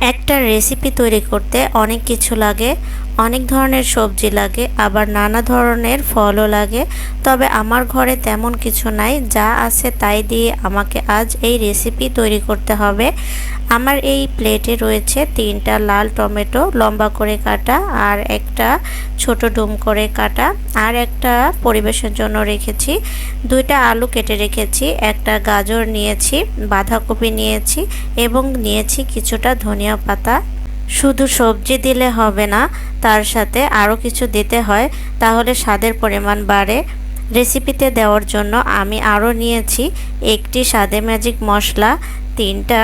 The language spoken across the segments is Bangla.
একটা রেসিপি তৈরি করতে অনেক কিছু লাগে। অনেক ধরনের সবজি লাগে, আবার নানা ধরনের ফলও লাগে। তবে আমার ঘরে তেমন কিছু নাই, যা আছে তাই দিয়ে আমাকে আজ এই রেসিপি তৈরি করতে হবে। আমার এই প্লেটে রয়েছে তিনটা লাল টমেটো, লম্বা করে কাটা, আর একটা ছোট ডুম করে কাটা, আর একটা পরিবেশের জন্য রেখেছি। দুইটা আলু কেটে রেখেছি, একটা গাজর নিয়েছি, বাঁধাকপি নিয়েছি, এবং নিয়েছি কিছুটা ধনিয়া পাতা। শুধু সবজি দিলে হবে না, তার সাথে আরও কিছু দিতে হয়, তাহলে স্বাদের পরিমাণ বাড়ে। রেসিপিতে দেওয়ার জন্য আমি আরও নিয়েছি একটি স্বাদে ম্যাজিক মশলা, তিনটা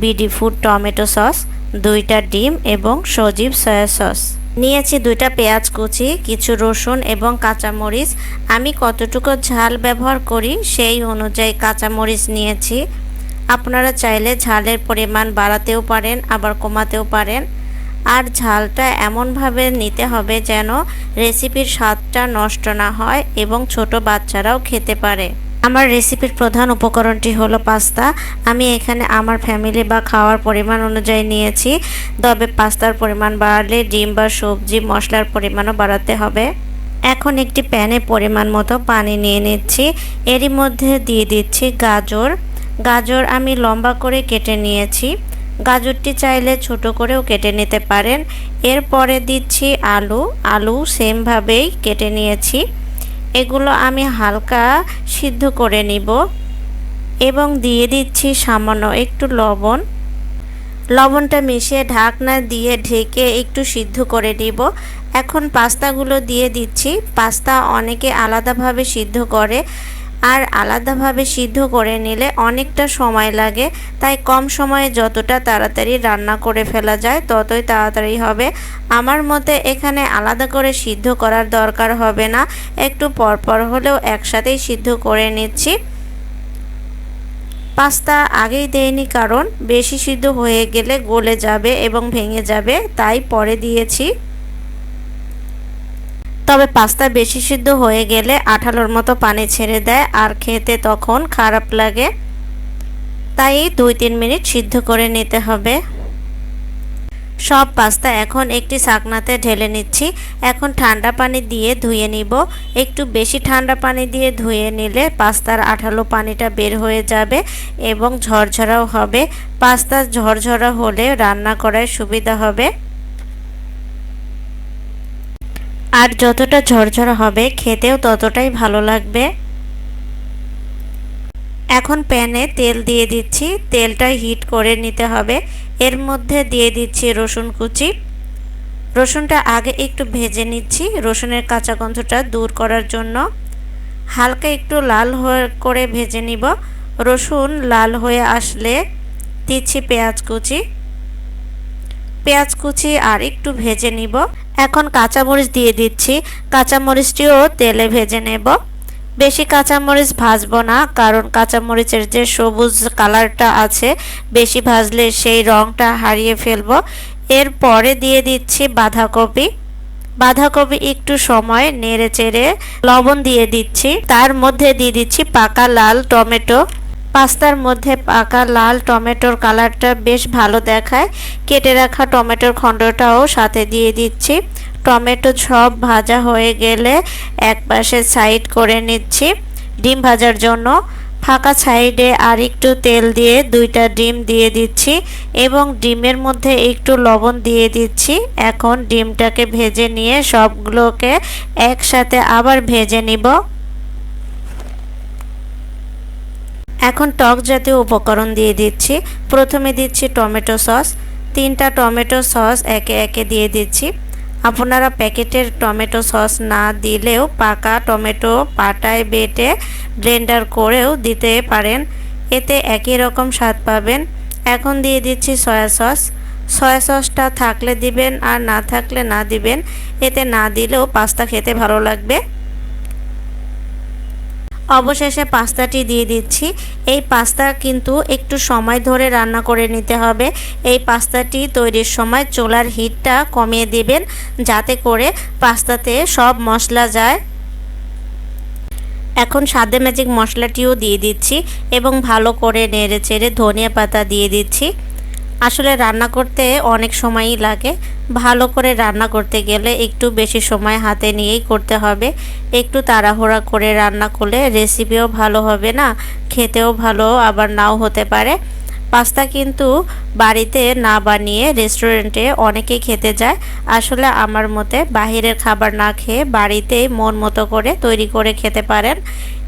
বিডি ফুড টমেটো সস, দুইটা ডিম এবং সজীব সয়া সস। নিয়েছি দুইটা পেঁয়াজ কুচি, কিছু রসুন এবং কাঁচামরিচ। আমি কতটুকু ঝাল ব্যবহার করি সেই অনুযায়ী কাঁচামরিচ নিয়েছি। আপনারা চাইলে ঝালের পরিমাণ বাড়াতেও পারেন, আবার কমাতেও পারেন। আর ঝালটা এমনভাবে নিতে হবে যেন রেসিপির স্বাদটা নষ্ট না হয় এবং ছোট বাচ্চারাও খেতে পারে। আমার রেসিপির প্রধান উপকরণটি হলো পাস্তা। আমি এখানে আমার ফ্যামিলি বা খাওয়ার পরিমাণ অনুযায়ী নিয়েছি, তবে পাস্তার পরিমাণ বাড়লে ডিম বা সবজি মশলার পরিমাণও বাড়াতে হবে। এখন একটি প্যানে পরিমাণ মতো পানি নিয়ে নিচ্ছি। এরই মধ্যে দিয়ে দিচ্ছি গাজর। গাজর আমি লম্বা করে কেটে নিয়েছি। গাজরটি চাইলে ছোট করেও কেটে নিতে পারেন। এরপরে দিচ্ছি আলু। আলু সেমভাবেই কেটে নিয়েছি। এগুলো আমি হালকা সিদ্ধ করে নিব এবং দিয়ে দিচ্ছি সামান্য একটু লবণ। লবণটা মিশিয়ে ঢাকনা দিয়ে ঢেকে একটু সিদ্ধ করে নিব। এখন পাস্তাগুলো দিয়ে দিচ্ছি। পাস্তা অনেকে আলাদাভাবে সিদ্ধ করে। আর আলাদাভাবে সিদ্ধ করে নিলে অনেকটা সময় লাগে। তাই কম সময়ে যতটা তাড়াতাড়ি রান্না করে ফেলা যায়, ততই তাড়াতাড়ি হবে। আমার মতে এখানে আলাদা করে সিদ্ধ করার দরকার হবে না। একটু পরপর হলেও একসাথেই সিদ্ধ করে নিচ্ছি। পাস্তা আগেই দেয়নি কারণ বেশি সিদ্ধ হয়ে গেলে গলে যাবে এবং ভেঙে যাবে, তাই পরে দিয়েছি। তবে পাস্তা বেশি সিদ্ধ হয়ে গেলে আঠালোর মতো পানি ছেড়ে দেয় আর খেতে তখন খারাপ লাগে। তাই দুই তিন মিনিট সিদ্ধ করে নিতে হবে। সব পাস্তা এখন একটি শাকনাতে ঢেলে নিচ্ছি। এখন ঠান্ডা পানি দিয়ে ধুয়ে নিব। একটু বেশি ঠান্ডা পানি দিয়ে ধুয়ে নিলে পাস্তার আঠালো পানিটা বের হয়ে যাবে এবং ঝরঝরাও হবে। পাস্তা ঝরঝরা হলে রান্না করার সুবিধা হবে। আর যতটা ঝরঝরা হবে, খেতেও ততটাই ভালো লাগবে। এখন প্যানে তেল দিয়ে দিচ্ছি। তেলটা হিট করে নিতে হবে। এর মধ্যে দিয়ে দিচ্ছি রসুন কুচি। রসুনটা আগে একটু ভেজে নিচ্ছি। রসুনের কাঁচা গন্ধটা দূর করার জন্য। হালকা একটু লাল হয়ে করে ভেজে নিব। রসুন লাল হয়ে আসলে দিচ্ছি পেঁয়াজ কুচি। পেঁয়াজ কুচি আর একটু ভেজে নিব। এখন কাঁচামরিচ দিয়ে দিচ্ছি। কাঁচামরিচটিও তেলে ভেজে নেব। বেশি কাঁচামরিচ ভাজবো না, কারণ কাঁচামরিচের যে সবুজ কালারটা আছে, বেশি ভাজলে সেই রঙটা হারিয়ে ফেলব। এরপরে দিয়ে দিচ্ছি বাঁধাকপি। বাঁধাকপি একটু সময় নেড়ে চেড়ে লবণ দিয়ে দিচ্ছি। তার মধ্যে দিয়ে দিচ্ছি পাকা লাল টমেটো। পাস্তার মধ্যে পাকা লাল টমেটোর কালারটা বেশ ভালো দেখায়। কেটে রাখা টমেটোর খণ্ডটাও সাথে দিয়ে দিচ্ছি। টমেটো সব ভাজা হয়ে গেলে এক পাশে সাইড করে নিচ্ছি ডিম ভাজার জন্য। ফাঁকা সাইডে আর একটু তেল দিয়ে দুইটা ডিম দিয়ে দিচ্ছি এবং ডিমের মধ্যে একটু লবণ দিয়ে দিচ্ছি। এখন ডিমটাকে ভেজে নিয়ে সবগুলোকে একসাথে আবার ভেজে নিব। এখন টক জাতীয় উপকরণ দিয়ে দিচ্ছি। প্রথমে দিচ্ছি টমেটো সস। তিনটা টমেটো সস একে একে দিয়ে দিচ্ছি। আপনারা প্যাকেটের টমেটো সস না দিলেও পাকা টমেটো পাটায় বেটে ব্লেন্ডার করেও দিতে পারেন। এতে একই রকম স্বাদ পাবেন। এখন দিয়ে দিচ্ছি সয়া সস। সয়া সসটা থাকলে দিবেন আর না থাকলে না দিবেন। এতে না দিলেও পাস্তা খেতে ভালো লাগবে। অবশেষে পাস্তাটি দিয়ে দিচ্ছি। এই পাস্তা কিন্তু একটু সময় ধরে রান্না করে নিতে হবে। এই পাস্তাটি তৈরির সময় চোলার হিটটা কমিয়ে দিবেন যাতে করে পাস্তাতে সব মশলা যায়। এখন সাদে ম্যাজিক মশলাটিও দিয়ে দিচ্ছি এবং ভালো করে নেড়ে চেড়ে ধনিয়া পাতা দিয়ে দিচ্ছি। আসলে রান্না করতে অনেক সময়ই লাগে। ভালো করে রান্না করতে গেলে একটু বেশি সময় হাতে নিয়েই করতে হবে। একটু তাড়াহুড়া করে রান্না করলে রেসিপিও ভালো হবে না, খেতেও ভালো আবার নাও হতে পারে। পাস্তা কিন্তু বাড়িতে না বানিয়ে রেস্টুরেন্টে অনেকেই খেতে যায়। আসলে আমার মতে বাহিরের খাবার না খেয়ে বাড়িতেই মন মতো করে তৈরি করে খেতে পারেন।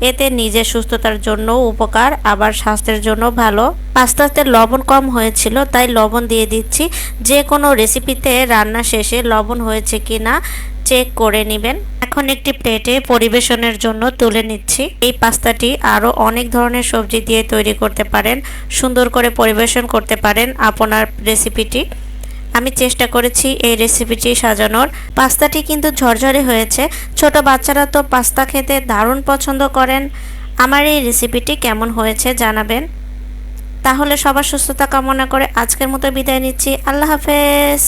এতে নিজের সুস্থতার জন্য উপকার, আবার স্বাস্থ্যের জন্য ভালো। পাস্তাতে লবণ কম হয়েছিল, তাই লবণ দিয়ে দিচ্ছি। যে কোনো রেসিপিতে রান্না শেষে লবণ হয়েছে কি না চেক করে নেবেন। এখন একটি প্লেটে পরিবেশনের জন্য তুলে নিচ্ছি। এই পাস্তাটি আরও অনেক ধরনের সবজি দিয়ে তৈরি করতে পারেন, সুন্দর করে পরিবেশন করতে পারেন আপনার রেসিপিটি। আমি চেষ্টা করেছি এই রেসিপিটি সাজানোর। পাস্তাটি কিন্তু ঝরঝরে হয়েছে। ছোট বাচ্চারা তো পাস্তা খেতে দারুণ পছন্দ করেন। আমার এই রেসিপিটি কেমন হয়েছে জানাবেন। তাহলে সবার সুস্থতা কামনা করে আজকের মতো বিদায় নিচ্ছি। আল্লাহ হাফেজ।